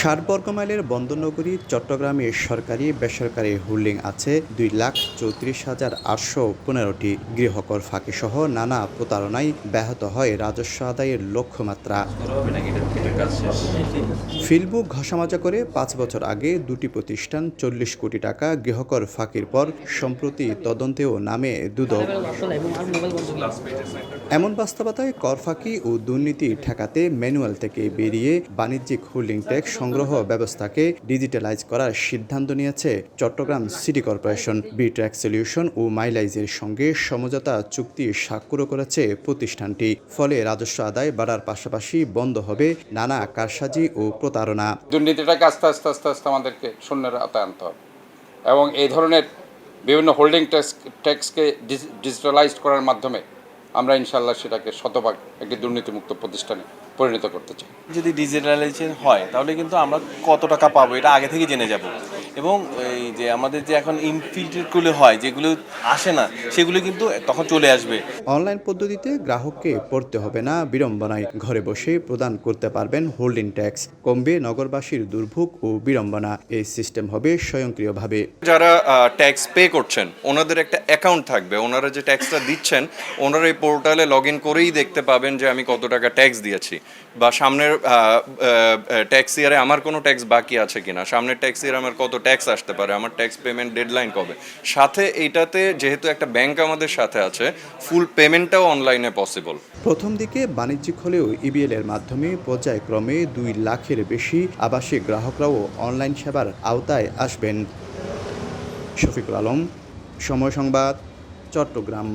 ষাট বর্গমাইলের বন্দরনগরী, চট্টগ্রামে সরকারি, বেসরকারি হোল্ডিং আছে দুই লাখ চৌত্রিশ হাজার আটশো পনেরোটি গৃহকর ফাঁকিসহ নানা প্রতারণায় ব্যাহত হয় রাজস্ব আদায়ের লক্ষ্যমাত্রা। ফিলবুক ঘষামাজা করে পাঁচ বছর আগে দুটি প্রতিষ্ঠান চল্লিশ কোটি টাকা গৃহকর ফাঁকির পর সম্প্রতি তদন্তেও নামে দুদক। এমন বাস্তবতায় কর ফাঁকি ও দুর্নীতি ঠেকাতে ম্যানুয়াল থেকে বেরিয়ে বাণিজ্যিক হোল্ডিং ট্যাক্স সংগ্রহ ব্যবস্থাকে ডিজিটালাইজ করার সিদ্ধান্ত নিয়েছে Chittagong city corporation. B tax solution ও মাইলাইজের সঙ্গে সমঝোতা চুক্তি স্বাক্ষর করেছে প্রতিষ্ঠানটি। ফলে রাজস্ব আদায় বাড়ার পাশাপাশি বন্ধ হবে নানা কারসাজি ও প্রতারণা। দুর্নীতিটাকে আস্তে আস্তে আস্তে আস্তে আমাদেরকে শূন্যের আওতায় আনতে হবে। এবং এই ধরনের বিভিন্ন হোল্ডিং ট্যাক্স ট্যাক্সকে ডিজিটালাইজড করার মাধ্যমে আমরা ইনশাল্লাহ সেটাকে শতভাগ একটি দুর্নীতিমুক্ত প্রতিষ্ঠানে পরিণত করতে চাই। যদি ডিজিটালাইজেশন হয়, তাহলে কিন্তু আমরা কত টাকা পাবো? এটা আগে থেকে জেনে যাব। এবং এই যে আমাদের যে এখন ইনফিল্ট্রেটগুলো হয় যেগুলো আসে না সেগুলো কিন্তু তখন চলে আসবে। অনলাইন পদ্ধতিতে গ্রাহককে পড়তে হবে না বিড়ম্বনায় ঘরে বসে প্রদান করতে পারবেন হোল্ডিং ট্যাক্স কমবে নগরবাসীর দুর্ভোগ ও বিড়ম্বনা। এই সিস্টেম হবে স্বয়ংক্রিয়ভাবে। যারা ট্যাক্স পে করছেন ওনাদের একটা অ্যাকাউন্ট থাকবে। ওনারা যে ট্যাক্সটা দিচ্ছেন ওনারা এই পোর্টালে লগ ইন করেই দেখতে পাবেন যে আমি কত টাকা ট্যাক্স দিয়েছি। বা সামনের ট্যাক্স ইয়ারে আমার কোনো ট্যাক্স বাকি আছে কিনা সামনের ট্যাক্স ইয়ারে আমার কত ট্যাক্স আসতে পারে, আমার ট্যাক্স পেমেন্ট ডেডলাইন কবে? সাথে এইটাতে যেহেতু একটা ব্যাংক আমাদের সাথে আছে ফুল পেমেন্টটাও অনলাইনে পসিবল প্রথম দিকে বাণিজ্যিক হলেও ইবিএল এর মাধ্যমে পর্যায়ক্রমে দুই লাখের বেশি আবাসিক গ্রাহকরাও অনলাইন সেবার আওতায় আসবেন। শফিকুল আলম, সময় সংবাদ, চট্টগ্রাম।